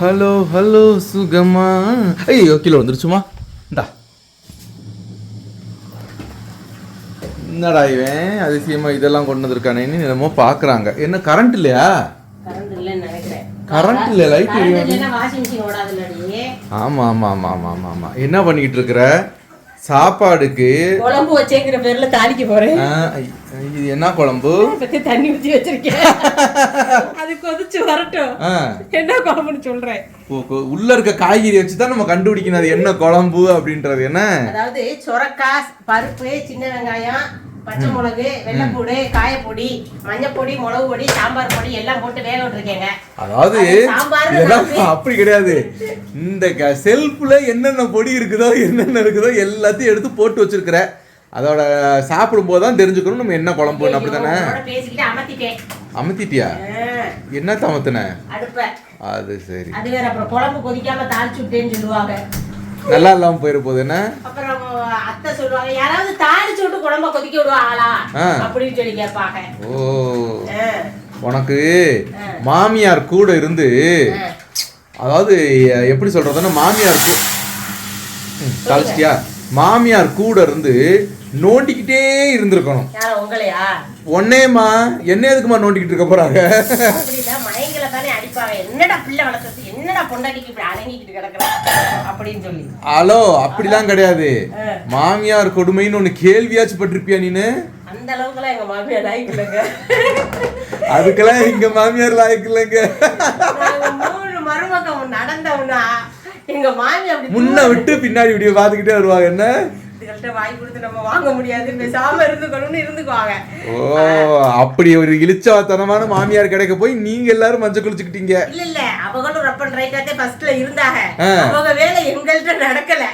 Hello hello சுகமா? ஐயோ கீழே வந்துருச்சுமா. இந்தா. என்னடா இவன்? அதிசயமா இதெல்லாம் கொண்டு வந்திருக்கானேன்னு என்னமோ பார்க்கறாங்க என்ன கரண்ட் இல்லையா? கரண்ட் இல்ல லைட் ஆமா ஆமா ஆமா ஆமா ஆமா ஆமா. என்ன பண்ணிக்கிட்டு இருக்கிற? சாப்பாடுக்கு குழம்பு வச்சேங்கிற பேர்ல தாளிக்க போறேன். இது என்ன குழம்பு? தண்ணி ஊத்தி வச்சிருக்கேன். அது கொதிச்சு வரட்டும். என்ன குழம்புன்னு சொல்றேன். உள்ள இருக்க காய்கறி வச்சு தான் நம்ம கண்டுபிடிக்கணும் அது என்ன குழம்பு அப்படின்றது என்ன? அதாவது சொரக்காய் பருப்பு சின்ன வெங்காயம் பச்சை மிளகு வெள்ளைப்பூடு காயப்பொடி மஞ்சப்பொடி மிளகு பொடி சாம்பார் பொடி எல்லாம் போட்டு வேக விட்டுருக்கேங்க. அதாவது அப்படி கிடையாது. இந்த செல்ஃப்ல என்னென்ன பொடி இருக்குதோ என்னென்ன இருக்குதோ எல்லாத்தையும் எடுத்து போட்டு வச்சிருக்கிற. அதோட சாப்பிடும் போது தான் தெரிஞ்சுக்கணும் நம்ம என்ன உங்களோட பேசிக்கிட்டு அமர்த்திட்டேன் அமுத்திட்டியா? என்ன தமத்துன அது சரி. அது வேற அப்புறம் குழம்பு கொதிக்காம தாளிச்சு விட்டேன்னு சொல்லுவாங்க. நல்லா இல்லாம போயிட போகுது என்ன? அப்புறம் அத்தை சொல்லுவாங்க யாராவது தாளிச்சு விட்டு குழம்ப கொதிக்க விடுவாங்களா. அப்படின்னு சொல்லி கேட்பாங்க. ஓ. உனக்கு மாமியார் கூட இருந்து. அதாவது எப்படி சொல்றதுன்னா மாமியார் கூ- ம், கழிச்சிட்டியா மாமியார் கூட இருந்து நோண்டிக்கிட்டே இருந்திருக்கணும். ஒன்னேம்மா என்ன எதுக்குமா நோண்டிக்கிட்டு இருக்க போறாங்க? என்னடா பிள்ளை என்னடா பொண்டாட்டிக்கு இப்படி அப்படின்னு சொல்லி. ஹலோ அப்படிலாம் கிடையாது. மாமியார் கொடுமைன்னு ஒண்ணு கேள்வியாச்சும் பட்டிருப்பியா நீனு? அந்த அளவுக்குலாம் எங்க மாமியார் ஆயிக்கலங்க அதுக்கெல்லாம் எங்க மாமியார் லாய்க்கு இல்லைங்க. மூணு மருமகம் நடந்தவனா எங்க மாமி அப்படி முன்ன விட்டு பின்னாடி இப்படியே பார்த்துக்கிட்டே வருவாங்க. என்ன? வாய் கொடுத்து நம்ம வாங்க முடியாது. பேசாம இருந்துக்கணும்னு இருந்துக்குவாங்க. ஓ அப்படி ஒரு இழிச்சவாத்தனமான மாமியார் கிடைக்க போய் நீங்க எல்லாரும் மஞ்சள் குளிச்சுக்கிட்டீங்க. இல்ல இல்ல. அவங்களும் ரப்பன் ரைட்டாத்தே ஃபர்ஸ்ட்ல இருந்தாங்க. அவங்க வேலை எங்கள்கிட்ட நடக்கல.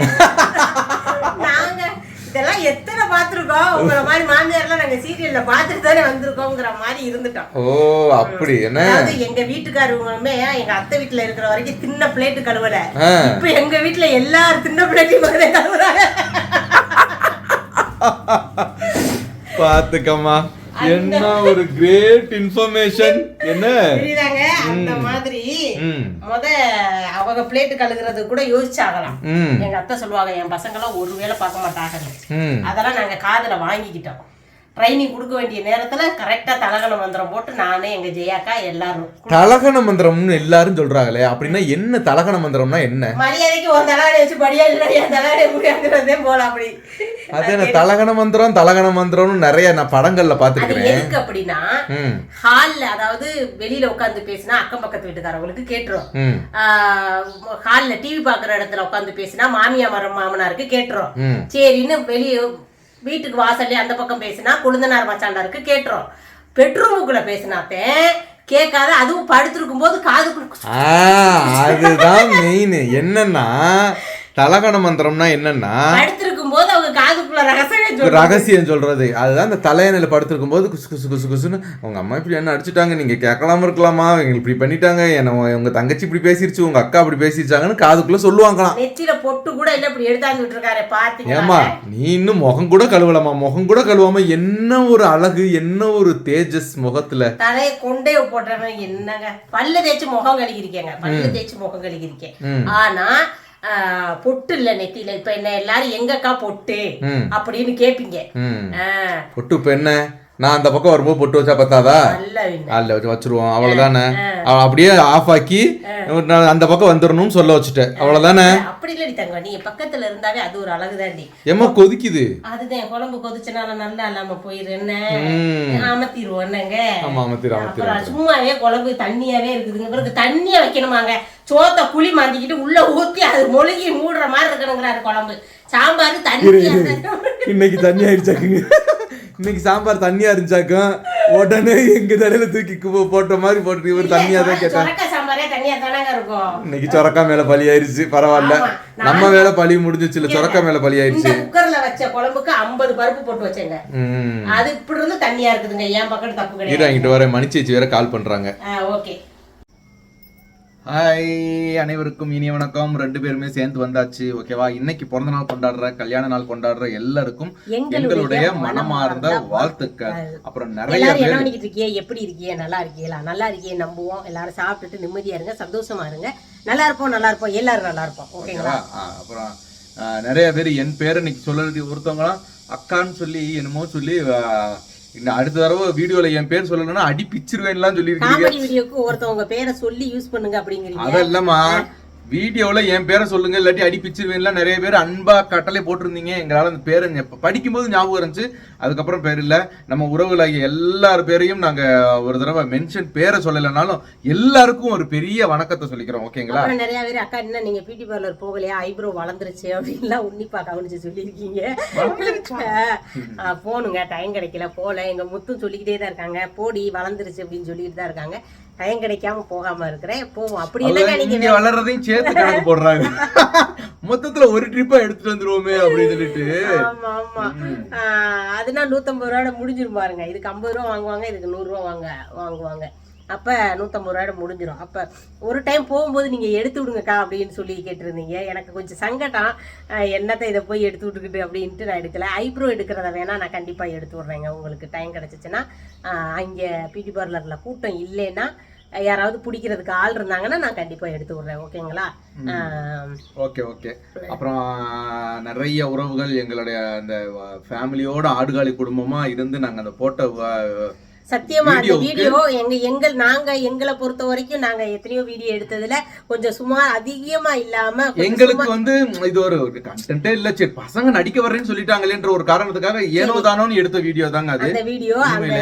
நாங்க இதெல்லாம் எத்தனை பார்த்திருக்கோம்? உங்களை மாதிரி மாமியார்லாம் நாங்க சீரியல்ல பார்த்துட்டு தானே வந்திருக்கோங்கிற மாதிரி இருந்துட்டோம். ஓ அப்படி என்ன? அதாவது எங்க வீட்டுக்காரவங்களுமே எங்க அத்தை வீட்டுல இருக்கிற வரைக்கும் தின்ன பிளேட் கழுவல. இப்ப எங்க வீட்டுல எல்லாரும் தின்ன பிளேட்டையும் கழுவுறாங்க. பாத்துக்கம்மா. என்ன ஒரு கிரேட் இன்ஃபர்மேஷன் என்ன? புரியுதாங்க? அந்த மாதிரி முத அவங்க பிளேட் கழுகுறது கூட யோசிச்சாகலாம். எங்க அத்தை சொல்லுவாங்க என் பசங்க எல்லாம் ஒரு வேலை பார்க்க மாட்டாங்க அதெல்லாம் நாங்க காதுல வாங்கிக்கிட்டோம். ட்ரைனிங் கொடுக்க வேண்டிய நேரத்துல கரெக்டா தலகண மந்திரம் போட்டு நானே எங்க ஜெயாக்கா எல்லாரும் தலகண மந்திரம்னு எல்லாரும் சொல்றாங்களே அப்படின்னா என்ன தலகண மந்திரம்னா என்ன? மரியாதைக்கு ஒரு தலாடை வச்சு படியா இல்லை என் தலாடை முடியாங்கிறதே போல அப்படி. அது என்ன தலகண மந்திரம் தலகண மந்திரம்னு நிறைய நான் படங்கள்ல அது பாத்துருக்கேன் எதுக்கு அப்படின்னா ஹால்ல அதாவது வெளியில உட்காந்து பேசினா அக்கம் பக்கத்து வீட்டுக்காரவங்களுக்கு கேட்டுரும். ஹால்ல டிவி பாக்குற இடத்துல உட்காந்து பேசினா மாமியா மரம் மாமனாருக்கு கேட்டுரும். சரின்னு வெளியே வீட்டுக்கு வாசல்லே அந்த பக்கம் பேசினா குழுந்தனார் மச்சாண்டாருக்கு கேட்டுரும் பெட்ரூமுக்குள்ள பேசினாப்பே கேட்காத அதுவும் படுத்திருக்கும் போது காது அதுதான் மெயின் என்னன்னா தலகண மந்திரம்னா என்னன்னா படுத்திருக்கும் போது அவங்க காதுக்குள்ள ரகசியம். ரகசியம் சொல்றது. அதுதான் இந்த தலையணையில படுத்திருக்கும் போது குசு குசு குசு குசுன்னு உங்க அம்மா இப்படி என்ன அடிச்சுட்டாங்க? நீங்க கேட்கலாம இருக்கலாமா? இவங்க இப்படி பண்ணிட்டாங்க. என்ன உங்க தங்கச்சி இப்படி பேசிருச்சு உங்க அக்கா இப்படி பேசிருச்சாங்கன்னு காதுக்குள்ள சொல்லுவாங்களாம். நெத்தியில பொட்டு கூட இல்ல இப்படி எடுத்தாந்து விட்டுருக்காரு ஏமா நீ இன்னும் முகம் கூட கழுவலாமா முகம் கூட கழுவாம என்ன ஒரு அழகு என்ன ஒரு தேஜஸ் முகத்துல? தலையை கொண்டே போட்டுறவன் என்னங்க? பல்லு தேய்ச்சி முகம் கழுகிருக்கேங்க பல்லு தேய்ச்சி முகம் கழுகிருக்கேன். ஆனா பொட்டு இல்ல நெத்தியில. இப்ப என்ன எல்லாரும் எங்கக்கா பொட்டு? அப்படின்னு கேப்பீங்க. பொட்டு இப்ப என்ன? நான் அந்த பக்கம் வரும்போது பொட்டு வச்சா பத்தாதா. அதில் வச்சு வச்சிருவோம். அவ்வளவுதானே? அவ அப்படியே ஆஃப் ஆக்கி அந்த பக்கம் வந்துடணும்னு சொல்ல வச்சுட்டேன். அவ்வளவுதானே? அப்படி இல்லடி தங்க நீங்க பக்கத்துல இருந்தாவே அது ஒரு அழகுதாண்டி. ஏம்மா கொதிக்குது? அதுதான் குழம்பு கொதிச்சனால நல்லா இல்லாம போயிரு என்ன? ம். அமர்த்திடுவோம் என்னங்க? ஆமா அமர்த்திரு அப்புறம் சும்மாவே குழம்பு தண்ணியாவே இருக்குதுங்க. பிறகு தண்ணியா வைக்கணுமாங்க. சோத்த புளி மாந்திக்கிட்டு உள்ள ஊத்தி அது மொழுகி மூடுற மாதிரி இருக்கணுங்கிறாரு குழம்பு. சாம்பார் இருக்கணும். இன்னைக்கு தண்ணி ஆயிடுச்சாக்குங்க. இன்னைக்கு சாம்பார் தண்ணியா இருந்துச்சாக்கும்? உடனே எங்க தலையில தூக்கி போட்ட மாதிரி போட்டு இவர் தண்ணியா தான் இருக்கும். இன்னைக்கு சொரக்கா மேல பழி ஆயிருச்சு. பரவாயில்ல. நம்ம வேலை பழி முடிஞ்சிச்சு இல்ல சொரக்கா மேல பழி ஆயிருச்சு. குக்கர்ல வச்ச குழம்புக்கு 50 பருப்பு போட்டு வச்சேங்க. அது இப்படி இருந்து தண்ணியா இருக்குதுங்க. என் பக்கம் தப்பு இரு கிடையாது. அங்கிட்டு வர மணிச்சேச்சி வேற கால் பண்றாங்க. ஓகே. ஹாய் அனைவருக்கும் இனிய வணக்கம். ரெண்டு பேருமே சேர்ந்து வந்தாச்சு ஓகேவா இன்னைக்கு பிறந்த நாள் கொண்டாடுற கல்யாண நாள் கொண்டாடுற எல்லாருக்கும் எங்களுடைய மனமார்ந்த வாழ்த்துக்கள். அப்புறம் நிறைய பண்ணிக்கிட்டு இருக்கியே? எப்படி இருக்கியே? நல்லா இருக்கியலா? நல்லா இருக்கியே நம்புவோம். எல்லாரும் சாப்பிட்டுட்டு நிம்மதியா இருங்க சந்தோஷமா இருங்க. நல்லா இருப்போம் நல்லா இருப்போம். எல்லாரும் நல்லா இருப்போம். ஓகேங்களா? அப்புறம் நிறைய பேர் என் பேரை இன்னைக்கு சொல்றது ஒருத்தவங்களாம் அக்கான்னு சொல்லி என்னமோ சொல்லி அடுத்த தடவை வீடியோல என் பேர் சொல்லணும்னா அடி பிச்சிருவேன்லாம் சொல்லியிருக்கீங்க காமெடி வீடியோக்கு ஒருத்தவங்க பேரை சொல்லி யூஸ் பண்ணுங்க அப்படிங்கிறீங்க. அதெல்லாமா? வீடியோல என் பேரை சொல்லுங்க இல்லாட்டி அடி பிச்சிருவேன்லாம் நிறைய பேர் அன்பா கட்டளை போட்டிருந்தீங்க. எங்களால அந்த பேரை படிக்கும்போது ஞாபகம் இருந்துச்சு. அதுக்கப்புறம் பேர் இல்ல. நம்ம உறவுகளாகிய எல்லார் பேரையும் நாங்க ஒரு தடவை மென்ஷன் பேரை சொல்லலைனாலும் எல்லாருக்கும் ஒரு பெரிய வணக்கத்தை சொல்லிக்கிறோம். ஓகேங்களா? நிறைய பேர் அக்கா என்ன நீங்க பியூட்டி பார்லர் போகலையா? ஐப்ரோ வளர்ந்துருச்சு அப்படின்லாம் உன்னிப்பா கவனிச்சு சொல்லியிருக்கீங்க. ஆ, போகணுங்க டைம் கிடைக்கல போல. எங்க முத்தும் சொல்லிக்கிட்டே தான் இருக்காங்க. போடி வளர்ந்துருச்சு அப்படின்னு சொல்லிட்டு தான் இருக்காங்க. டைம் கிடைக்காம போகாம இருக்கிறேன். போவோம். அப்படி என்னங்க நீங்க வளர்றதையும் சேர்த்து கணக்கு போடுறாங்க. மொத்தத்துல ஒரு ட்ரிப்பா எடுத்துட்டு வந்துருவோமே அப்படின்னு சொல்லிட்டு. ஆமா ஆமா. அதுனா நூத்தம்பது ரூபாயோட முடிஞ்சிரும் பாருங்க. இதுக்கு ஐம்பது ரூபா வாங்குவாங்க இதுக்கு நூறு ரூபா வாங்க வாங்குவாங்க. அப்ப நூத்தம்பது ரூபாயோட முடிஞ்சிரும். அப்ப ஒரு டைம் போகும்போது நீங்க எடுத்து விடுங்கக்கா அப்படின்னு சொல்லி கேட்டிருந்தீங்க. எனக்கு கொஞ்சம் சங்கடம். என்னத்தை இதை போய் எடுத்து விட்டுக்கிட்டு அப்படின்ட்டு நான் எடுக்கல. ஐப்ரோ எடுக்கிறத வேணா நான் கண்டிப்பா எடுத்து விடுறேங்க. உங்களுக்கு டைம் கிடைச்சிச்சுன்னா அங்க பியூட்டி பார்லர்ல கூட்டம் இல்லைன்னா யாராவது பிடிக்கிறதுக்கு ஆள் இருந்தாங்கன்னா நான் கண்டிப்பா எடுத்து விடுறேன் ஓகேங்களா? Okay okay. அப்புறம் நிறைய உறவுகள் எங்களுடைய அந்த ஃபேமிலியோட ஆடுகாலி குடும்பமா இருந்து நாங்க அந்த போட்ட சத்தியமா அந்த வீடியோ எங்க எங்கள் நாங்க எங்களை பொறுத்த வரைக்கும் நாங்க எத்தனையோ வீடியோ எடுத்ததுல கொஞ்சம் சுமார் அதிகமா இல்லாம எங்களுக்கு வந்து இது ஒரு கண்டென்ட்டே இல்ல. சரி பசங்க நடிக்க வர்றேன்னு சொல்லிட்டாங்களேன்ற ஒரு காரணத்துக்காக ஏனோ தானோன்னு எடுத்த வீடியோ தாங்க அது. அந்த வீடியோ அந்த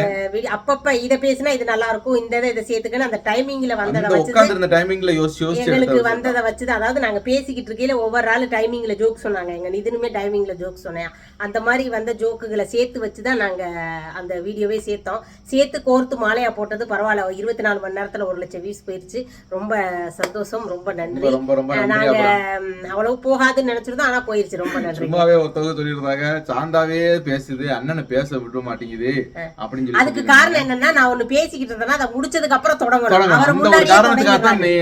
அப்பப்ப இத பேசினா இது நல்லா இருக்கும் இந்த இதை சேர்த்துக்கன்னு அந்த டைமிங்ல வந்ததை அந்த வச்சு இருந்த டைமிங்ல யோசிச்சு யோசிச்சு எங்களுக்கு வந்ததை வச்சுதான். அதாவது நாங்க பேசிக்கிட்டு இருக்கையில ஒவ்வொரு ஆளு டைமிங்ல ஜோக் சொன்னாங்க. எங்க நிதினுமே டைமிங்ல ஜோக் சொன்னேன். அந்த மாதிரி வந்த ஜோக்குகளை சேர்த்து வச்சுதான் நாங்க அந்த வீடியோவே சேர்த்தோம். சேர்த்து கோர்த்து மாலையா போட்டது பரவாயில்ல. இருபத்தி நாலு மணி நேரத்துல ஒரு லட்சம் வியூஸ் போயிருச்சு. ரொம்ப சந்தோஷம் ரொம்ப நன்றி. நாங்க அவ்வளவு போகாதுன்னு நினைச்சிருந்தோம். ஆனா போயிருச்சு. ரொம்ப நன்றி. சும்மாவே ஒருத்தவங்க சொல்லியிருந்தாங்க சாந்தாவே பேசுது அண்ணனை பேச விட மாட்டேங்குது அப்படின்னு சொல்லி அதுக்கு காரணம் என்னன்னா நான் ஒண்ணு பேசிக்கிட்டு இருந்தேன்னா அதை முடிச்சதுக்கு அப்புறம் தொடங்கணும். அவர் முன்னாடியே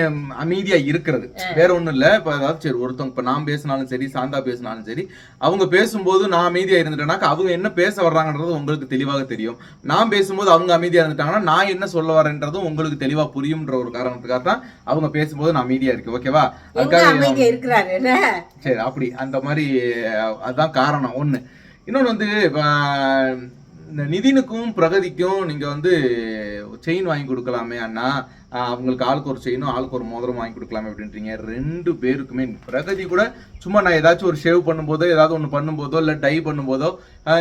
அமைதியா இருக்கிறது. வேற ஒண்ணும் இல்ல. இப்ப அதாவது சரி ஒருத்தவங்க இப்ப நான் பேசினாலும் சரி சாந்தா பேசினாலும் சரி அவங்க பேசும்போது நான் அமைதியா இருந்துட்டேனாக்கா அவங்க என்ன பேச வர்றாங்கன்றது உங்களுக்கு தெளிவாக தெரியும். நான் பேசும்போது அவங்க அமைதியா இருந்துட்டாங்கன்னா நான் என்ன சொல்ல வரேன்றதும் உங்களுக்கு தெளிவா புரியும்ன்ற ஒரு காரணத்துக்காக தான் அவங்க பேசும்போது நான் அமைதியா இருக்கு ஓகேவா? அதுக்காக சரி அப்படி. அந்த மாதிரி அதுதான் காரணம் ஒண்ணு. இன்னொன்னு வந்து இந்த நிதினுக்கும் பிரகதிக்கும் நீங்க வந்து செயின் வாங்கி கொடுக்கலாமே அண்ணா. அவங்களுக்கு ஆளுக்கு ஒரு செயினும் ஆளுக்கு ஒரு மோதிரம் வாங்கி கொடுக்கலாமே அப்படின்றீங்க. ரெண்டு பேருக்குமே பிரகதி கூட சும்மா நான் ஏதாச்சும் ஒரு ஷேவ் பண்ணும்போதோ ஏதாவது ஒன்று பண்ணும்போதோ இல்லை டை பண்ணும்போதோ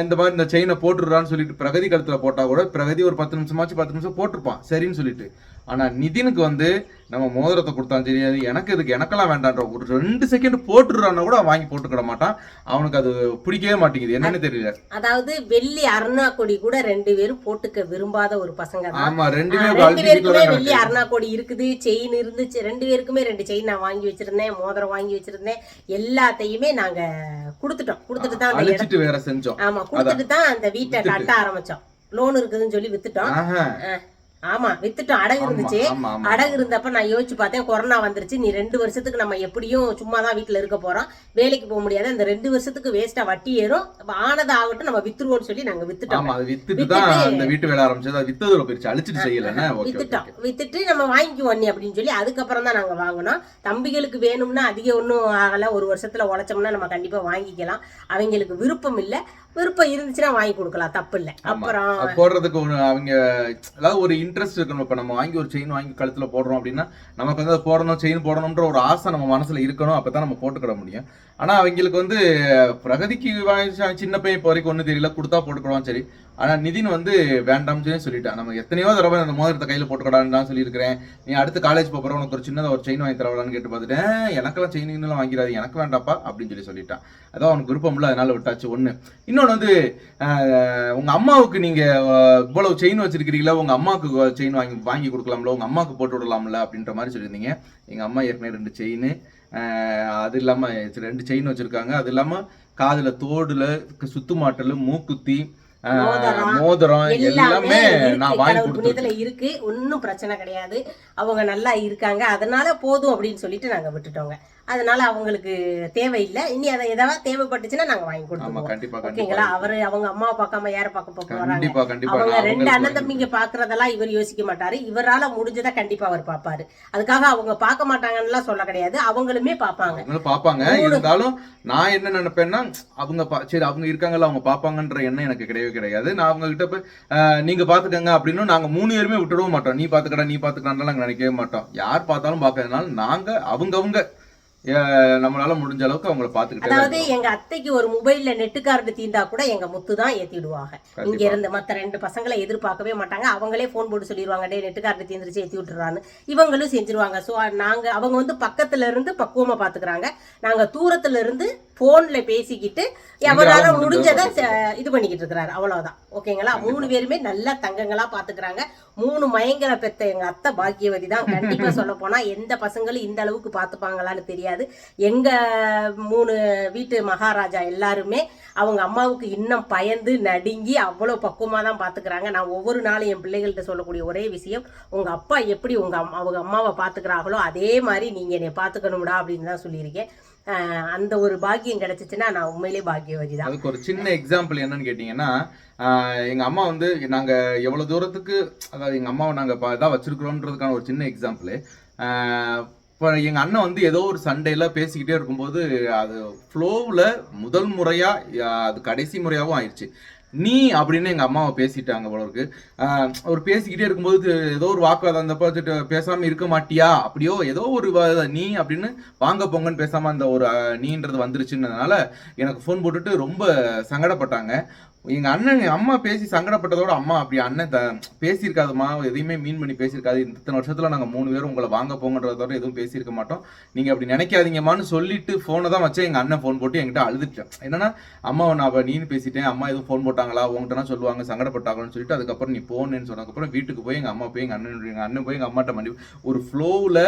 இந்த மாதிரி இந்த செயினை போட்டுடுறான்னு சொல்லிட்டு பிரகதி கழுத்தில் போட்டால் கூட பிரகதி ஒரு பத்து நிமிஷமாச்சு பத்து நிமிஷம் போட்டிருப்பான். சரின்னு சொல்லிட்டு. ஆனா நிதினுக்கு வந்து நம்ம மோதிரத்தை கொடுத்தாலும் சரி அது எனக்கு இதுக்கு எனக்கெல்லாம் வேண்டான்ற ஒரு ரெண்டு செகண்ட் போட்டுடுறான்னா கூட வாங்கி போட்டுக்கிட மாட்டான். அவனுக்கு அது பிடிக்கவே மாட்டேங்குது. என்னன்னு தெரியல. அதாவது வெள்ளி அருணா கொடி கூட ரெண்டு பேரும் போட்டுக்க விரும்பாத ஒரு பசங்க ஆமா ரெண்டு பேருக்குமே வெள்ளி அருணா கொடி இருக்குது செயின் இருந்துச்சு ரெண்டு பேருக்குமே ரெண்டு செயின் நான் வாங்கி வச்சிருந்தேன் மோதிரம் வாங்கி வச்சிருந்தேன். எல்லாத்தையுமே நாங்க கொடுத்துட்டோம். கொடுத்துட்டு தான் அழிச்சிட்டு வேற செஞ்சோம். ஆமா கொடுத்துட்டு தான் அந்த வீட்டை கட்ட ஆரம்பிச்சோம். லோன் இருக்குதுன்னு சொல்லி வித்துட்டோம். ஆமா வித்துட்டோம் அடகு இருந்துச்சு. அடகு இருந்தப்ப நான் யோசிச்சு பார்த்தேன் கொரோனா வந்துருச்சு நீ ரெண்டு வருஷத்துக்கு நம்ம எப்படியும் சும்மா தான் வீட்டுல இருக்க போறோம். வேலைக்கு போக முடியாது அந்த ரெண்டு வருஷத்துக்கு வேஸ்டா வட்டி ஏறும். அப்ப ஆனது ஆகட்டும் நம்ம வித்துருவோம்னு சொல்லி நாங்க வித்துட்டோம். வித்துட்டோம். வித்துட்டு நம்ம வாங்கிக்குவோம் நீ அப்படின்னு சொல்லி அதுக்கப்புறம் தான் நாங்க வாங்கினோம். தம்பிகளுக்கு வேணும்னா அதிக ஒன்றும் ஆகல. ஒரு வருஷத்துல உழைச்சோம்னா நம்ம கண்டிப்பா வாங்கிக்கலாம். அவங்களுக்கு விருப்பம் இல்ல. விருப்பம் இருந்துச்சுன்னா வாங்கி கொடுக்கலாம். தப்பு இல்ல. அப்புறம் போடுறதுக்கு அவங்க அதாவது ஒரு இன்ட்ரெஸ்ட் இருக்கணும் இப்போ நம்ம வாங்கி ஒரு செயின் வாங்கி கழுத்தில் போடுறோம் அப்படின்னா நமக்கு வந்து அது போடணும் செயின் போடணுன்ற ஒரு ஆசை நம்ம மனசில் இருக்கணும். அப்போ தான் நம்ம போட்டுக்கிட முடியும். ஆனால் அவங்களுக்கு வந்து பிரகதிக்கு சின்ன பையன் இப்போ வரைக்கும் ஒன்றும் தெரியல கொடுத்தா போட்டுக்கிடுவான் சரி. ஆனால் நிதின் வந்து வேண்டாம்னு சொல்லிட்டான் நம்ம எத்தனையோ தடவை அந்த மோதிரத்தை கையில் போட்டுக்கடான்னு தான் சொல்லியிருக்கிறேன். நீ அடுத்து காலேஜ் போகிற உனக்கு ஒரு சின்னதாக ஒரு செயின் வாங்கி தரவான்னு கேட்டு பார்த்துட்டேன் எனக்கெல்லாம் செயினுலாம் வாங்கிறாது எனக்கு வேண்டாப்பா அப்படின்னு சொல்லி சொல்லிட்டான் அதான் அவனுக்கு விருப்பம் இல்லை அதனால விட்டாச்சு. ஒன்று இன்னொன்று வந்து உங்கள் அம்மாவுக்கு நீங்கள் இவ்வளவு செயின் வச்சிருக்கிறீங்களா? உங்கள் அம்மாவுக்கு செயின் வாங்கி வாங்கி கொடுக்கலாம்ல உங்கள் அம்மாவுக்கு போட்டு விடலாம்ல அப்படின்ற மாதிரி சொல்லியிருந்தீங்க. எங்கள் அம்மா ஏற்கனவே ரெண்டு செயின் அது இல்லாமல் ரெண்டு செயின் வச்சுருக்காங்க. அது இல்லாமல் காதில் தோடில் சுத்து மாட்டல் மூக்குத்தி மோதிரம், எல்லாமே. நான் வாங்கி புண்ணியத்துல இருக்கு. ஒன்றும் பிரச்சனை கிடையாது. அவங்க நல்லா இருக்காங்க. அதனால போதும் அப்படின்னு சொல்லிட்டு நாங்க விட்டுட்டோங்க. அதனால அவங்களுக்கு தேவையில்லை. இனி அதை ஏதாவது தேவைப்பட்டுச்சுன்னா நாங்க வாங்கி கொடுத்துருவோம். ஓகேங்களா? அவரு அவங்க அம்மாவை பார்க்காம யாரை பார்க்க கண்டிப்பா அவங்க ரெண்டு அண்ணன் தம்பிங்க பாக்குறதெல்லாம் இவர் யோசிக்க மாட்டாரு. இவரால முடிஞ்சதை கண்டிப்பா அவர் பாப்பாரு அதுக்காக அவங்க பார்க்க மாட்டாங்கன்னுலாம் சொல்ல கிடையாது. அவங்களுமே பாப்பாங்க பாப்பாங்க இருந்தாலும் நான் என்ன நினைப்பேன்னா அவங்க சரி அவங்க இருக்காங்கல்ல அவங்க பாப்பாங்கன்ற எண்ணம் எனக்கு கிடையவே கிடையாது. நான் அவங்க கிட்ட போய் நீங்க பாத்துக்கங்க அப்படின்னு நாங்க மூணு பேருமே விட்டுடவும் மாட்டோம். நீ பாத்துக்கடா நீ பாத்துக்கடான்னு நாங்க நினைக்கவே மாட்டோம். யார் பார்த்தாலும் பாக்கிறதுனால நாங்க அவங்கவங்க ஆஹ், நம்மளால முடிஞ்ச அளவுக்கு அவங்கள பாத்துக்கிட்டே அதாவது எங்க அத்தைக்கு ஒரு மொபைல்ல நெட்டு கார்டு தீந்தா கூட எங்க முத்து தான் ஏத்தி விடுவாங்க இங்க. இருந்து மத்த ரெண்டு பசங்களை எதிர்பார்க்கவே மாட்டாங்க. அவங்களே ஃபோன் போட்டு சொல்லிடுவாங்க டே நெட்டு கார்டு தீந்துருச்சு ஏத்தி விட்டுறான்னு. இவங்களும் செஞ்சிருவாங்க. ஸோ நாங்க அவங்க வந்து பக்கத்துல இருந்து பக்குவமா பாத்துக்கிறாங்க. நாங்க தூரத்துல இருந்து போன்ல பேசிக்கிட்டு எங்களால முடிஞ்சதை இது பண்ணிக்கிட்டு இருக்கிறாரு. அவ்வளவுதான். ஓகேங்களா? மூணு பேருமே நல்ல தங்கங்களா பாத்துக்கிறாங்க. மூணு மயங்கர பெத்த எங்க அத்தை பாக்கியவதி தான். கண்டிப்பா சொல்ல போனா எந்த பசங்களும் இந்த அளவுக்கு பாத்துப்பாங்களான்னு தெரியாது. எங்க மூணு வீட்டு மகாராஜா எல்லாருமே அவங்க அம்மாவுக்கு இன்னும் பயந்து நடுங்கி அவ்வளோ பக்குவமா தான் பாத்துக்கிறாங்க. நான் ஒவ்வொரு நாளும் என் பிள்ளைகள்கிட்ட சொல்லக்கூடிய ஒரே விஷயம் உங்க அப்பா எப்படி உங்க அம்மா அவங்க அம்மாவை பாத்துக்கிறாங்களோ அதே மாதிரி நீங்க என்னை பாத்துக்கணும்டா அப்படின்னு தான் சொல்லியிருக்கேன். அந்த ஒரு பாக்கியம் கிடைச்சிச்சுன்னா நான் உண்மையிலே பாக்கியவதி தான் அதுக்கு ஒரு சின்ன எக்ஸாம்பிள் என்னன்னு கேட்டிங்கன்னா எங்கள் எங்க அம்மா வந்து நாங்க எவ்வளவு தூரத்துக்கு அதாவது எங்க அம்மாவை நாங்க ப- இதா ஒரு சின்ன எக்ஸாம்பிள் இப்போ எங்க அண்ணன் வந்து ஏதோ ஒரு சண்டையில பேசிக்கிட்டே இருக்கும்போது அது ஃப்ளோவில் முதல் முறையா அது கடைசி முறையாகவும் ஆயிடுச்சு நீ அப்படின்னு எங்க அம்மாவை பேசிட்டாங்க போல இருக்கு. அவர் பேசிக்கிட்டே இருக்கும்போது ஏதோ ஒரு வாக்குவாதம் அந்த பார்த்துட்டு பேசாம இருக்க மாட்டியா? அப்படியோ ஏதோ ஒரு நீ அப்படின்னு வாங்க போங்கன்னு பேசாம அந்த ஒரு நீன்றது வந்துருச்சுன்றதுனால எனக்கு ஃபோன் போட்டுட்டு ரொம்ப சங்கடப்பட்டாங்க. எங்க அண்ணன் அம்மா பேசி சங்கடப்பட்டதோட அம்மா அப்படி அண்ணன் த பேசியிருக்காதுமா எதையுமே மீன் பண்ணி பேசியிருக்காது. இத்தனை வருஷத்துல நாங்க மூணு பேரும் உங்களை வாங்க போங்கன்றதோட எதுவும் பேசியிருக்க மாட்டோம். நீங்க அப்படி நினைக்காதீங்கம்மான்னு சொல்லிட்டு போனை தான் வச்சு எங்க அண்ணன் ஃபோன் போட்டு என்கிட்ட அழுதுட்டேன் என்னன்னா அம்மாவை நான் நீன்னு பேசிட்டேன். அம்மா எதுவும் ஃபோன் போட்டாங்களா? உங்ககிட்ட சொல்லுவாங்க. சங்கடப்பட்டாங்கன்னு சொல்லிட்டு அதுக்கப்புறம் நீ போனேன்னு சொன்னதுக்கப்புறம் வீட்டுக்கு போய் எங்க அம்மா போய் எங்க அண்ணன் எங்க அண்ணன் போய் எங்க அம்மாட்ட மண்டி ஒரு ஃப்ளோவில்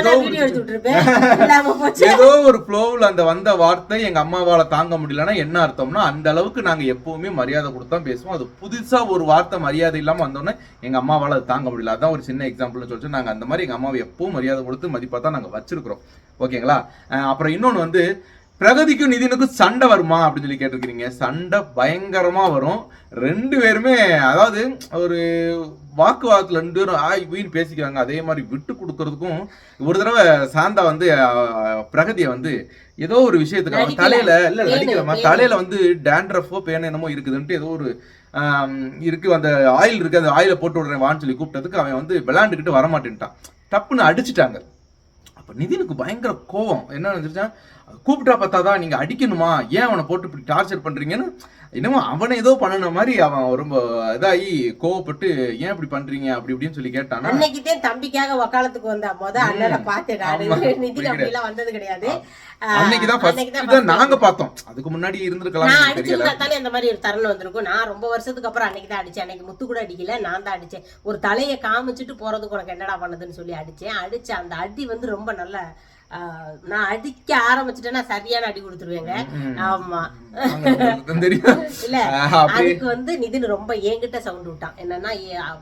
ஏதோ ஏதோ ஒரு ஃப்ளோவில் அந்த வந்த வார்த்தை எங்க அம்மாவால தாங்க முடியலன்னா என்ன அர்த்தம்னா அந்த அளவுக்கு நாங்க எப்பவுமே மரியாதை கொடுத்தா பேசுவோம். அது புதுசா ஒரு வார்த்தை மரியாதை இல்லாம வந்தோடனே எங்க அம்மாவால் அது தாங்க முடியல. அதான் ஒரு சின்ன எக்ஸாம்பிள்னு சொல்லிட்டு நாங்க அந்த மாதிரி எங்க அம்மாவை எப்பவும் மரியாதை கொடுத்து மதிப்பாக தான் நாங்க வச்சிருக்கிறோம். ஓகேங்களா? அப்புறம் இன்னொன்று வந்து பிரகதிக்கும் நிதினுக்கும் சண்டை வருமா அப்படின்னு சொல்லி கேட்டிருக்கிறீங்க. சண்டை பயங்கரமா வரும். ரெண்டு பேருமே அதாவது ஒரு வாக்குவாதத்துல ரெண்டு பேரும் ஆய் வீண் பேசிக்கிறாங்க அதே மாதிரி விட்டு கொடுக்கறதுக்கும் ஒரு தடவை சாந்தா வந்து பிரகதியை வந்து ஏதோ ஒரு விஷயத்துக்கு அவன். தலையில இல்ல நடிக்கலமா. தலையில வந்து டேண்ட்ரஃபோ பேன் என்னமோ இருக்குதுன்ட்டு ஏதோ ஒரு இருக்கு அந்த ஆயில் இருக்கு அந்த ஆயில போட்டு விடுறேன் வான்னு சொல்லி கூப்பிட்டதுக்கு அவன் வந்து விளாண்டுக்கிட்டு வரமாட்டேன்ட்டான். டப்புன்னு அடிச்சிட்டாங்க. அப்ப நிதினுக்கு பயங்கர கோவம். என்ன நினைச்சிருச்சான் கூப்பிட்டா பார்த்தாதான் நீங்க அடிக்கணுமா? ஏன் அவனை போட்டு இப்படி டார்ச்சர் பண்றீங்கன்னு என்னமோ அவனை ஏதோ பண்ணின மாதிரி அவன் ரொம்ப இதாகி கோவப்பட்டு ஏன் இப்படி பண்றீங்க? அப்படி இப்படின்னு சொல்லி கேட்டானா அன்னைக்குதான் தம்பிக்காக வக்காலத்துக்கு வந்தா. முத அண்ணனை ஆமா. நிதின் அப்படி எல்லாம் வந்தது கிடையாது. அன்னைக்குதான் நாங்க பார்த்தோம். அதுக்கு முன்னாடி இருந்திருக்கலாம் நான் எனக்கு தெரியல. அடிச்சிருந்தா தானே அந்த மாதிரி ஒரு தருணம் வந்திருக்கும். நான் ரொம்ப வருஷத்துக்கு அப்புறம் அன்னைக்கு தான் அடிச்சேன். அன்னைக்கு முத்து கூட அடிக்கல நான் தான் அடிச்சேன். ஒரு தலையை காமிச்சிட்டு போறதுக்கு உனக்கு என்னடா பண்ணுதுன்னு சொல்லி அடிச்சேன். அடிச்ச அந்த அடி வந்து ரொம்ப நல்ல நான் அடிக்க ஆரம்பிச்சிட்டேன்னா சரியான அடி கொடுத்துருவேங்க. ஆமா. தெரியும்? இல்ல. அதுக்கு வந்து நிதின் ரொம்ப என்கிட்ட சவுண்ட் விட்டான். என்னன்னா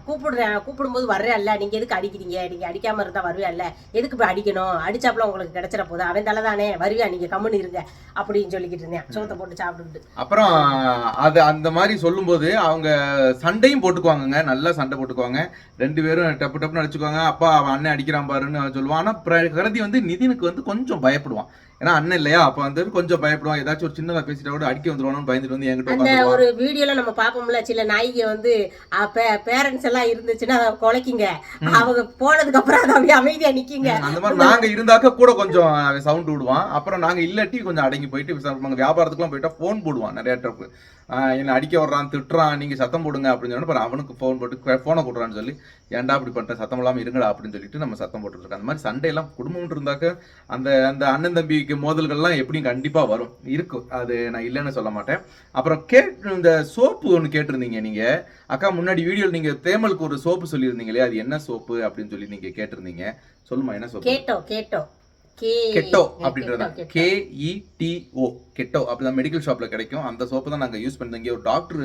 கூப்பிடுறேன் கூப்பிடும்போது வர்றேன்ல நீங்க எதுக்கு அடிக்கிறீங்க? நீங்க அடிக்காம இருந்தா வருவியல்ல எதுக்கு இப்ப அடிக்கணும்? அடிச்சாப்புல உங்களுக்கு கிடைச்சிட போகுது அவன் தலை தானே வருவியா? நீங்க கம்முன்னு இருங்க. அப்படின்னு சொல்லிக்கிட்டு இருந்தேன். சோத்தை போட்டு சாப்பிட்டுட்டு அப்புறம் அது அந்த மாதிரி சொல்லும்போது அவங்க சண்டையும் போட்டுக்குவாங்கங்க. நல்லா சண்டை போட்டுக்குவாங்க. ரெண்டு பேரும் டப்பு டப்புன்னு அடிச்சுக்குவாங்க. அப்பா அவன் அண்ணன் அடிக்கிறான் பாருன்னு சொல்லுவான். ஆனா பிரகதி வந்து நிதினுக்கு வந்து கொஞ்சம் பயப்படுவான். ஏன்னா அண்ணன் இல்லையா? அப்ப வந்து கொஞ்சம் பயப்படுவான் ஏதாச்சும் ஒரு சின்னதா பேசிட்டா கூட அடிக்க வந்துருவானு பயந்துட்டு வந்து என்கிட்ட அந்த ஒரு வீடியோல நம்ம பாப்போம்ல சில நாய்ங்க வந்து பேரண்ட்ஸ் எல்லாம் இருந்துச்சுன்னா குலைக்குங்க. அவங்க போனதுக்கு அப்புறம் அது அப்படியே அமைதியா நிக்குங்க. அந்த மாதிரி நாங்க இருந்தாக்க கூட கொஞ்சம் சவுண்ட் விடுவான். அப்புறம் நாங்க இல்லாட்டி கொஞ்சம் அடங்கி போயிட்டு வியாபாரத்துக்குலாம் போயிட்டா ஃபோன் போடுவான் நிறைய ட்ரப்பு என்ன அடிக்க வர்றான் திட்டுறான் நீங்க சத்தம் போடுங்க அப்படின்னு சொன்னா அவனுக்கு ஃபோன் போட்டு ஃபோனை கொடுறான்னு சொல்லி ஏன்டா அப்படி பண்ற? சத்தம் இல்லாமல் இருங்கடா அப்படின்னு சொல்லிட்டு நம்ம சத்தம் போட்டுருக்கோம் அந்த மாதிரி சண்டையெல்லாம் குடும்பம் இருந்தாக்க அந்த அந்த அண்ணன் தம்பிக்கு மோதல்கள்லாம் எப்படியும் கண்டிப்பா வரும். இருக்கும் அது நான் இல்லைன்னு சொல்ல மாட்டேன். அப்புறம் கேட் இந்த சோப்பு ஒன்று கேட்டிருந்தீங்க நீங்க. அக்கா முன்னாடி வீடியோ நீங்க தேமலுக்கு ஒரு சோப்பு சொல்லியிருந்தீங்களே அது என்ன சோப்பு அப்படின்னு சொல்லி நீங்க கேட்டிருந்தீங்க. சொல்லுமா என்ன சோப்பு? கேட்டோம் கேட்டோம் கெட்டோ அப்படின்றது keto, K E T O keto. அப்படிதான் மெடிக்கல் ஷாப்ல கிடைக்கும். அந்த சோப்பு தான் நாங்க யூஸ் பண்ணிருந்தோம் இங்க ஒரு டாக்டர்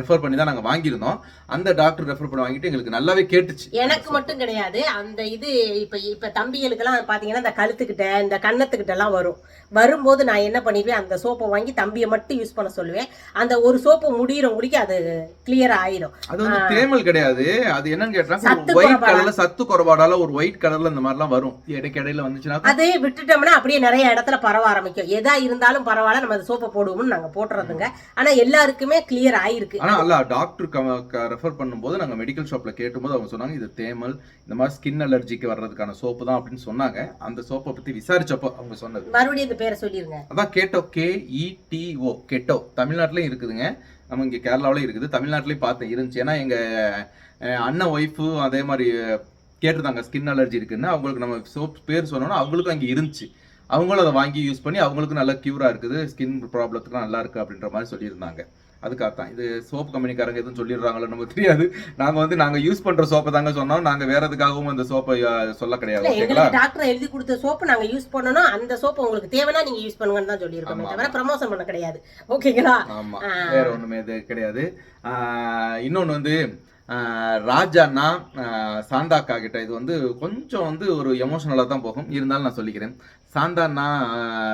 ரெஃபர் பண்ணி தான் நாங்க வாங்கியிருந்தோம். அந்த டாக்டர் ரெஃபர் பண்ணி வாங்கிட்டு எங்களுக்கு நல்லாவே கேட்டுச்சு. எனக்கு மட்டும் கிடையாது. அந்த இது இப்ப இப்ப தம்பிகளுக்கெல்லாம் பாத்தீங்கன்னா இந்த கழுத்துக்கிட்ட இந்த கன்னத்துக்கிட்ட எல்லாம் வரும். வரும்போது நான் என்ன பண்ணிடுவேன்? அந்த சோப்பை வாங்கி தம்பியை மட்டும் யூஸ் பண்ண சொல்லுவேன். அந்த ஒரு சோப்பு முடியிற முடிக்க அது கிளியர் ஆயிரும். அது வந்து தேமல் கிடையாது. அது என்னன்னு கேட்டா சத்து ஒயிட்? கலர்ல சத்து குறைபாடால ஒரு ஒயிட் கலர்ல இந்த மாதிரிலாம் வரும். இடைக்கு இடையில வந்துச்சுன்னா அது விட்டுட்டோம்னா அப்படியே நிறைய இடத்துல பரவ ஆரம்பிக்கும். எதா இருந்தாலும் பரவாயில்ல நம்ம சோப்பை போடுவோம்னு நாங்க போட்டுறதுங்க. ஆனா எல்லாருக்குமே கிளியர் ஆயிருக்கு. ஆனா அல்ல டாக்டர் ரெஃபர் பண்ணும்போது நாங்க மெடிக்கல் ஷாப்ல கேட்டும்போது அவங்க சொன்னாங்க இது தேமல் இந்த மாதிரி ஸ்கின் அலர்ஜிக்கு வர்றதுக்கான சோப்பு தான் அப்படின்னு சொன்னாங்க. அந்த சோப்பை பத்தி விசாரிச்சப்போ அவங்க சொன்னது. மறுபடியும் இந்த பேரை சொல்லிருங்க. அதான் keto K E T O keto. தமிழ்நாட்டிலையும் இருக்குதுங்க. நம்ம இங்க கேரளாவிலையும் இருக்குது. தமிழ்நாட்டிலையும் பார்த்தேன். இருந்துச்சு. ஏன்னா எங்க அண்ணன் ஒய்ஃபு அதே மாதிரி கேட்டிருந்தாங்க ஸ்கின் அலர்ஜி இருக்குன்னு. அவங்களுக்கு நம்ம சோப் பேர் சொன்னோன்னா அவங்களுக்கும் அங்கே இருந்துச்சு. அவங்களும் அதை வாங்கி யூஸ் பண்ணி அவங்களுக்கும் நல்ல க்யூரா இருக்குது. ஸ்கின் ப்ராப்ளத்துக்கு நல்லா இருக்கு அப்படின்ற மாதிரி சொல்லியிருந்தாங்க. அதுக்காக தான். இது சோப் கம்பெனிக்காரங்க எதுவும் சொல்லிடுறாங்களோ நமக்கு தெரியாது. நாங்க வந்து நாங்க யூஸ் பண்ற சோப்பை தாங்க சொன்னோம். நாங்க வேற எதுக்காகவும் அந்த சோப்பை சொல்ல கிடையாது. எங்களுக்கு டாக்டர் எழுதி கொடுத்த சோப்பு நாங்க யூஸ் பண்ணணும். அந்த சோப்பு உங்களுக்கு தேவைன்னா நீங்க யூஸ் பண்ணுங்கன்னு தான் சொல்லியிருக்கோமே. தவிர ப்ரமோஷன் பண்ண கிடையாது. ஓகேங்களா? ஆமா. வேற ஒண்ணுமே இது கிடையாது. இன்னொன்னு வந்து ராஜாண்ணா சாந்தாக்கா கிட்ட. இது வந்து கொஞ்சம் வந்து ஒரு எமோஷனலாக தான் போகும். இருந்தாலும் நான் சொல்லிக்கிறேன். சாந்தாண்ணா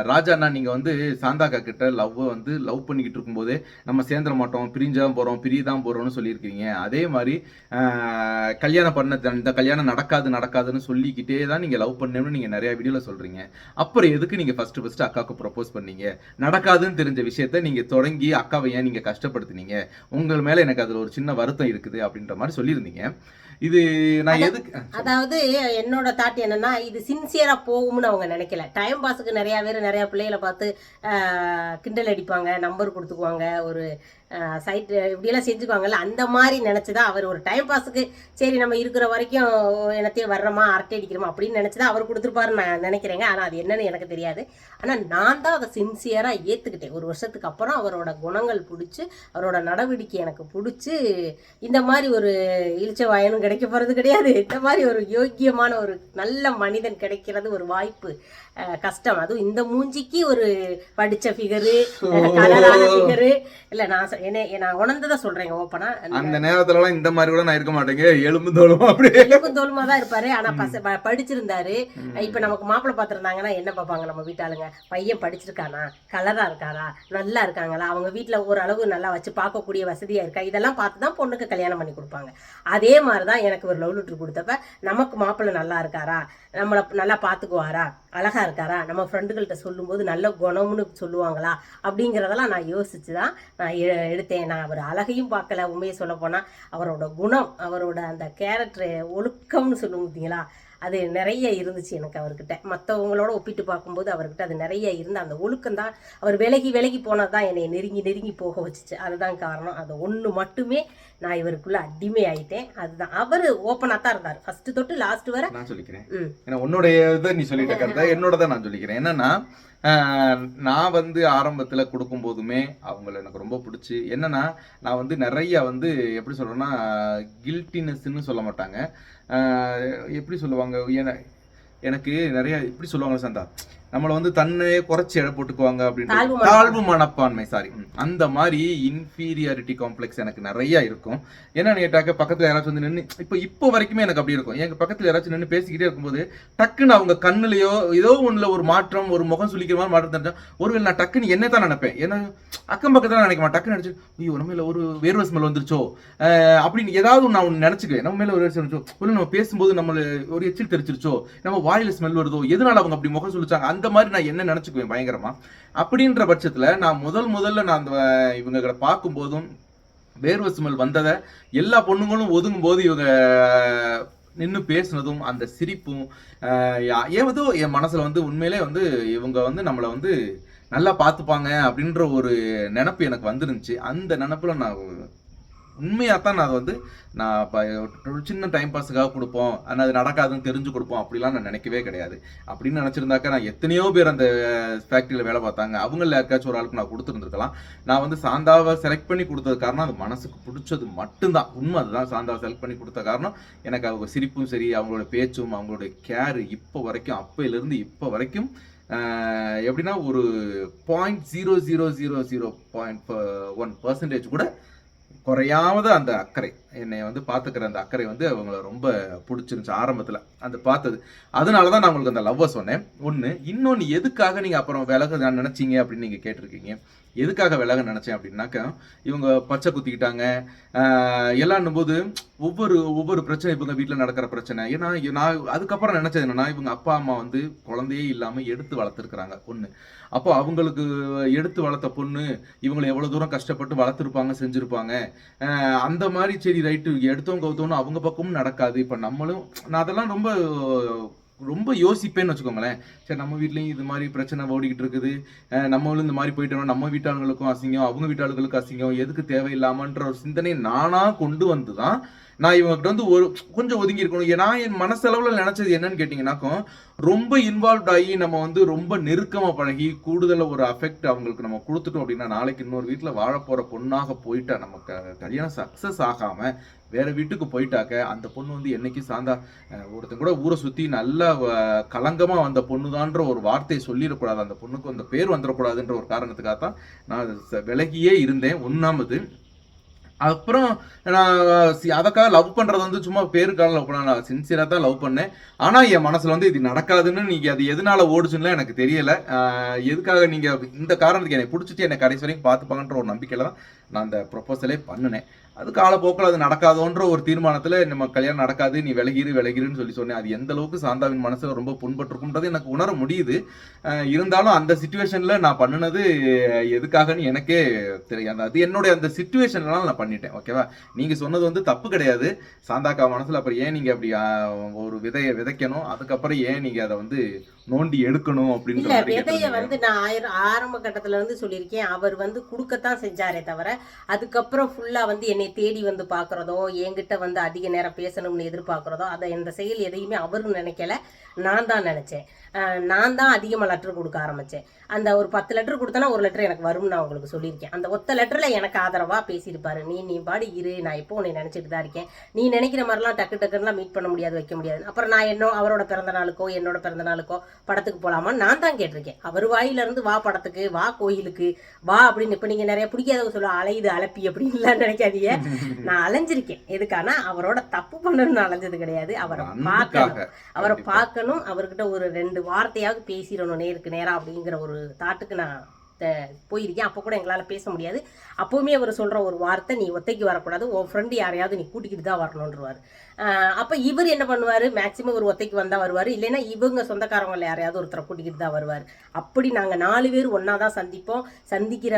ராஜாண்ணா நீங்கள் வந்து சாந்தாக்கா கிட்ட லவ் வந்து லவ் பண்ணிக்கிட்டு இருக்கும்போதே நம்ம சேர்ந்துட மாட்டோம். பிரிஞ்சு தான் போகிறோம் பிரிய தான் போகிறோம்னு சொல்லியிருக்கீங்க. அதே மாதிரி கல்யாணம் பண்ண இந்த கல்யாணம் நடக்காது நடக்காதுன்னு சொல்லிக்கிட்டே தான் நீங்கள் லவ் பண்ணணும்னு நீங்கள் நிறையா வீடியோவில் சொல்கிறீங்க அப்புறம் எதுக்கு நீங்கள் ஃபஸ்ட்டு ஃபஸ்ட்டு அக்காவுக்கு ப்ரப்போஸ் பண்ணீங்க? நடக்காதுன்னு தெரிஞ்ச விஷயத்த நீங்கள் தொடங்கி அக்காவை ஏன் நீங்கள் கஷ்டப்படுத்துனீங்க? உங்கள் மேலே எனக்கு அதில் ஒரு சின்ன வருத்தம் இருக்குது அப்படின்னு அப்படின்ற மாதிரி சொல்லியிருந்தீங்க. இது நான் எதுக்கு அதாவது என்னோட தாட் என்னன்னா இது சின்சியரா போகும்னு அவங்க நினைக்கல. டைம் பாஸுக்கு நிறைய பேர் நிறைய பிள்ளைகளை பார்த்து ஆஹ், கிண்டல் அடிப்பாங்க நம்பர் கொடுத்துக்குவாங்க ஒரு சைட் இப்படியெல்லாம் செஞ்சுக்குவாங்கல்ல அந்த மாதிரி நினச்சி தான் அவர் ஒரு டைம் பாஸுக்கு சரி நம்ம இருக்கிற வரைக்கும் என்னத்தையும் வர்றோமா அரட்டை அடிக்கிறோமா அப்படின்னு நினைச்சுதான் அவர் கொடுத்துருப்பாருன்னு நான் நினைக்கிறேங்க. ஆனால் அது என்னன்னு எனக்கு தெரியாது. ஆனால் நான் தான் அதை சின்சியராக ஏற்றுக்கிட்டேன் ஒரு வருஷத்துக்கு அப்புறம் அவரோட குணங்கள் பிடிச்சி அவரோட நடவடிக்கை எனக்கு பிடிச்சி இந்த மாதிரி ஒரு இழிச்ச வாயனும் கிடைக்க போகிறது கிடையாது. இந்த மாதிரி ஒரு யோக்கியமான ஒரு நல்ல மனிதன் கிடைக்கிறது ஒரு வாய்ப்பு. கஷ்டம். அதுவும் இந்த மூஞ்சிக்கு ஒரு படிச்ச ஃபிகரு கலரான ஃபிகரு இல்ல நான் என்ன நான் உணர்ந்ததை சொல்றேங்க ஓப்பனா அந்த நேரத்துல எல்லாம் இந்த மாதிரி கூட நான் இருக்க மாட்டேங்க. எலும்பு தோலும் அப்படியே. எலும்பும் தோலுமா தான் இருப்பாரு. ஆனா பச படிச்சிருந்தாரு. இப்ப நமக்கு மாப்பிள்ளை பாத்துருந்தாங்கன்னா என்ன பார்ப்பாங்க நம்ம வீட்டாளுங்க? பையன் படிச்சிருக்கானா? கலரா இருக்காரா? நல்லா இருக்காங்களா? அவங்க வீட்டுல ஓரளவு நல்லா வச்சு பார்க்கக்கூடிய வசதியா இருக்கா? இதெல்லாம் பார்த்து தான் பொண்ணுக்கு கல்யாணம் பண்ணி கொடுப்பாங்க. அதே மாதிரிதான் எனக்கு ஒரு லவ் லெட்டர் கொடுத்தப்ப நமக்கு மாப்பிள்ளை நல்லா இருக்காரா? நம்மளை நல்லா பாத்துக்குவாரா? அழகா இருக்காரா? நம்ம ஃப்ரெண்டுகள்கிட்ட சொல்லும்போது நல்ல குணம்னு சொல்லுவாங்களா? அப்படிங்கிறதெல்லாம் நான் யோசிச்சு தான் நான் எ- எடுத்தேன். நான் அவர் அழகையும் பார்க்கல. உண்மையை சொல்ல அவரோட குணம் அவரோட அந்த கேரக்டர் ஒழுக்கம்னு சொல்லுவோம் பார்த்தீங்களா? அது நிறைய இருந்துச்சு எனக்கு அவர்கிட்ட. மற்றவங்களோட ஒப்பிட்டு பார்க்கும்போது அவர்கிட்ட அது நிறைய இருந்து அந்த ஒழுக்கம் தான். அவர் விலகி விலகி போனது தான் என்னை நெருங்கி நெருங்கி போக வச்சுச்சு. அதுதான் காரணம். அது ஒன்று மட்டுமே நான் இவருக்குள்ள அடிமை ஆயிட்டேன். அதுதான். அவர் ஓப்பனாக தான் இருந்தார். ஃபர்ஸ்ட் தொட்டு லாஸ்ட் வரை நான் சொல்லிக்கிறேன். ஏன்னா உன்னுடைய இதை நீ சொல்லிட்ட கருத்தை என்னோடத நான் சொல்லிக்கிறேன். என்னன்னா நான் வந்து ஆரம்பத்தில் கொடுக்கும் போதுமே அவங்கள எனக்கு ரொம்ப பிடிச்சி. என்னன்னா நான் வந்து நிறைய வந்து எப்படி சொல்கிறேன்னா கில்ட்டினஸ்ன்னு சொல்ல மாட்டாங்க. எப்படி சொல்லுவாங்க என- எனக்கு நிறைய எப்படி சொல்லுவாங்க சந்தா. நம்மளை வந்து தன்னை குறைச்சி எடை போட்டுக்குவாங்க அப்படின்னு. தாழ்வு மனப்பான்மை. சாரி அந்த மாதிரி இன்ஃபீரியாரிட்டி காம்ப்ளெக்ஸ் எனக்கு நிறைய இருக்கும். என்னன்னு கேட்டாக்க பக்கத்துல யாராச்சும் வந்து நின்று இப்போ இப்போ வரைக்குமே எனக்கு அப்படி இருக்கும். எங்க பக்கத்துல யாராச்சும் நின்று பேசிக்கிட்டே இருக்கும்போது டக்குன்னு அவங்க கண்ணுலயோ ஏதோ ஒண்ணுல ஒரு மாற்றம் ஒரு முகம் சுளிக்கிற மாதிரி மாற்றம் தெரிஞ்சா ஒருவேளை நான் டக்குன்னு என்ன தான் நினைப்பேன். ஏன்னா அக்கம் பக்கத்துல நினைக்க மாட்டேன். டக்குன்னு நினைச்சு ஐயோ நம்ம ஒரு வேர்வை ஸ்மெல் வந்துருச்சோ? அப்படின்னு ஏதாவது நான் ஒண்ணு நினைச்சுக்குவேன். நம்ம மேல ஒரு வேர்வை வந்துச்சோ ஒரு நம்ம பேசும்போது நம்மள ஒரு எச்சில் தெரிச்சிருச்சோ? நம்ம வாயில ஸ்மெல் வருதோ? எதனால அவங்க அப்படி முகம் சுளிச்சாங்க? அந்த மாதிரி நான் என்ன நினைச்சுக்குவேன் பயங்கரமா? அப்படின்ற பட்சத்துல நான் முதல் முதல்ல நான் அந்த இவங்க கிட்ட பார்க்கும்போதும் வேர்வை ஸ்மெல் வந்ததை எல்லா பொண்ணுங்களும் ஒதுங்கும் போது இவங்க நின்று பேசுனதும் அந்த சிரிப்பும் யா- ஏதோ என் மனசுல வந்து உண்மையிலே வந்து இவங்க வந்து நம்மளை வந்து நல்லா பார்த்துப்பாங்க அப்படின்ற ஒரு நினப்பு எனக்கு வந்துருந்துச்சு. அந்த நினப்புல நான் உண்மையாக தான் நான் அதை வந்து நான் இப்போ ஒரு சின்ன டைம் பாஸுக்காக கொடுப்போம். ஆனால் அது நடக்காதுன்னு தெரிஞ்சு கொடுப்போம். அப்படிலாம் நான் நினைக்கவே கிடையாது. அப்படின்னு நினச்சிருந்தாக்கா நான் எத்தனையோ பேர் அந்த ஃபேக்ட்ரியில் வேலை பார்த்தாங்க. அவங்கள யாருக்காச்சும் ஒரு ஆளுக்கு நான் கொடுத்துருந்துருக்கலாம். நான் வந்து சாந்தாவை செலக்ட் பண்ணி கொடுத்தது காரணம் அது மனசுக்கு பிடிச்சது மட்டும்தான். உண்மை அதுதான். சாந்தாவை செலக்ட் பண்ணி கொடுத்த காரணம் எனக்கு அவங்க சிரிப்பும் சரி அவங்களோட பேச்சும் அவங்களோட கேர் இப்போ வரைக்கும் அப்போயிலேருந்து இப்போ வரைக்கும் எப்படின்னா ஒரு point zero zero zero zero point one percentage கூட குறையாமத அந்த அக்கறை. என்னை வந்து பார்த்துக்கிற அந்த அக்கறை வந்து அவங்கள ரொம்ப பிடிச்சிருந்துச்சு ஆரம்பத்தில். அந்த பார்த்தது. அதனால தான் நான் உங்களுக்கு அந்த லவ்வை சொன்னேன். ஒன்று இன்னொன்று எதுக்காக நீங்கள் அப்புறம் விலக நான் நினச்சிங்க அப்படின்னு நீங்கள் கேட்டிருக்கீங்க. எதுக்காக விலக நினச்சேன் அப்படின்னாக்கா இவங்க பச்சை குத்திக்கிட்டாங்க. ஆஹ் போது ஒவ்வொரு ஒவ்வொரு பிரச்சனை இவங்க வீட்டில் நடக்கிற பிரச்சனை. ஏன்னா நான் அதுக்கப்புறம் நினச்சது என்னன்னா இவங்க அப்பா அம்மா வந்து குழந்தையே இல்லாமல் எடுத்து வளர்த்துருக்குறாங்க பொண்ணு. அப்போ அவங்களுக்கு எடுத்து வளர்த்த பொண்ணு இவங்களை எவ்வளோ தூரம் கஷ்டப்பட்டு வளர்த்துருப்பாங்க செஞ்சுருப்பாங்க. அந்த மாதிரி சரி ரைட்டு எடுத்தவங்க கவுத்தவனும் அவங்க பக்கமும் நடக்காது. இப்போ நம்மளும் நான் அதெல்லாம் ரொம்ப ரொம்ப யோசிப்பேன்னு வச்சுக்கோங்களேன். சரி நம்ம வீட்லேயும் இது மாதிரி பிரச்சனை ஓடிக்கிட்டு இருக்குது. நம்மளும் இந்த மாதிரி போயிட்டோம்னா நம்ம வீட்டாளுங்களுக்கும் அசிங்கம் அவங்க வீட்டாளுகளுக்கும் அசிங்கம் எதுக்கு தேவையில்லாமன்ற ஒரு சிந்தனையை நானாக கொண்டு வந்து தான் நான் இவங்ககிட்ட வந்து ஒரு கொஞ்சம் ஒதுங்கி இருக்கணும். நான் என் மனசளவில் நினச்சது என்னன்னு கேட்டிங்கன்னாக்கும் ரொம்ப இன்வால்வ் ஆகி நம்ம வந்து ரொம்ப நெருக்கமாக பழகி கூடுதலாக ஒரு அஃபெக்ட் அவங்களுக்கு நம்ம கொடுத்துட்டோம் அப்படின்னா நாளைக்கு இன்னொரு வீட்டில் வாழ போகிற பொண்ணாக போயிட்டா நமக்கு கல்யாணம் சக்ஸஸ் ஆகாமல் வேற வீட்டுக்கு போயிட்டாக்க அந்த பொண்ணு வந்து என்னைக்கு சாந்தா ஒருத்தன் கூட ஊரை சுற்றி நல்லா அஹ், கலங்கமா வந்த பொண்ணுதான்ற ஒரு வார்த்தையை சொல்லிடக்கூடாது. அந்த பொண்ணுக்கு அந்த பேர் வந்துடக்கூடாதுன்ற ஒரு காரணத்துக்காக தான் நான் ச- விலகியே இருந்தேன். ஒன்றாமது அப்புறம் நான் சி- லவ் பண்ணுறது வந்து சும்மா பேருக்காக லவ் பண்ண நான் சின்சியராக தான் லவ் பண்ணேன். ஆனால் என் மனசில் வந்து இது நடக்காதுன்னு நீங்கள் அது எதனால ஓடுச்சுன்னு எனக்கு தெரியலை. எதுக்காக நீங்கள் இந்த காரணத்துக்கு என்னை பிடிச்சிட்டு என்னை கடைசி வரைக்கும் பார்த்துப்பாங்கன்ற ஒரு நம்பிக்கையில் தான் நான் அந்த ப்ரொப்போசலே பண்ணினேன். அது காலப்போக்கில் அது நடக்காதோன்ற ஒரு தீர்மானத்துல நம்ம கல்யாணம் நடக்காது நீ விலகிரு விலகிருன்னு சொல்லி சொன்னேன். அது எந்த அளவுக்கு சாந்தாவின் மனசுல ரொம்ப புண்பட்டிருக்குன்றது எனக்கு உணர முடியுது. இருந்தாலும் அந்த சுச்சுவேஷன்ல நான் பண்ணினது எதுக்காகன்னு எனக்கே தெரியாது. அது என்னுடைய அந்த சுச்சுவேஷன்லாம் நான் பண்ணிட்டேன் ஓகேவா நீங்க சொன்னது வந்து தப்பு கிடையாது. சாந்தாக்கா மனசுல அப்புறம் ஏன் நீங்க அப்படி ஒரு விதையை விதைக்கணும்? அதுக்கப்புறம் ஏன் நீங்க அதை வந்து நோண்டி எடுக்கணும் மாதிரி விதைய. வந்து நான் ஆயிர- ஆரம்ப கட்டத்துல இருந்து சொல்லியிருக்கேன். அவர் வந்து கொடுக்கத்தான் செஞ்சாரே தவிர அதுக்கப்புறம் ஃபுல்லா வந்து என்னை தேடி வந்து பார்க்குறதோ என்கிட்ட வந்து அதிக நேரம் பேசணும்னு எதிர்பார்க்குறதோ அதை இந்த செயல் எதையுமே அவரும் நினைக்கல. நான் தான் நினச்சேன். நான் தான் அதிகமாக லெட்டர் கொடுக்க ஆரம்பிச்சேன். அந்த ஒரு பத்து லெட்டர் கொடுத்தனா ஒரு லெட்டர் எனக்கு வரும்னு நான் உங்களுக்கு சொல்லியிருக்கேன். அந்த ஒத்த லெட்டரில் எனக்கு ஆதரவாக பேசியிருப்பாரு. நீ நீ பாடி இரு. நான் இப்போ உன்னை நினச்சிட்டு தான் இருக்கேன். நீ நினைக்கிற மாதிரிலாம் டக்கு டக்குன்னுலாம் மீட் பண்ண முடியாது வைக்க முடியாது. அப்புறம் நான் என்ன அவரோட பிறந்த நாளுக்கோ என்னோட பிறந்த நாளுக்கோ படத்துக்கு போகலாமா நான் தான் கேட்டிருக்கேன். அவர் வாயிலிருந்து வா படத்துக்கு வா கோயிலுக்கு வா அப்படின்னு இப்போ நீங்கள் நிறைய பிடிக்காதவங்க சொல்ல அலையுது அலப்பி அப்படின்லாம் நினைக்காதீங்க. நான் அலைஞ்சிருக்கேன். எதுக்கானா அவரோட தப்பு பண்ணணும்னு அலைஞ்சது கிடையாது. அவரை பார்க்கணும். அவரை. பார்க்கணும். அவர்கிட்ட ஒரு ரெண்டு வார்த்தையாவது பேசிடணும். நேருக்கு நேரா அப்படிங்கிற ஒரு தாட்டுக்கு நான் போயிருக்கேன். அப்போ கூட எங்களால் பேச முடியாது. அப்போவுமே அவர் சொல்கிற ஒரு வார்த்தை நீ ஒத்தைக்கு வரக்கூடாது. உன் ஃப்ரெண்டு யாரையாவது நீ கூட்டிக்கிட்டு தான் வரணுன்றவார் அப்போ இவர் என்ன பண்ணுவார்? மேக்ஸிமம் ஒரு ஒத்தைக்கு வந்தால் வருவார். இல்லைன்னா இவங்க சொந்தக்காரங்கள யாரையாவது ஒருத்தரை கூட்டிக்கிட்டு தான் வருவார். அப்படி நாங்கள் நாலு பேர் ஒன்றா தான் சந்திப்போம். சந்திக்கிற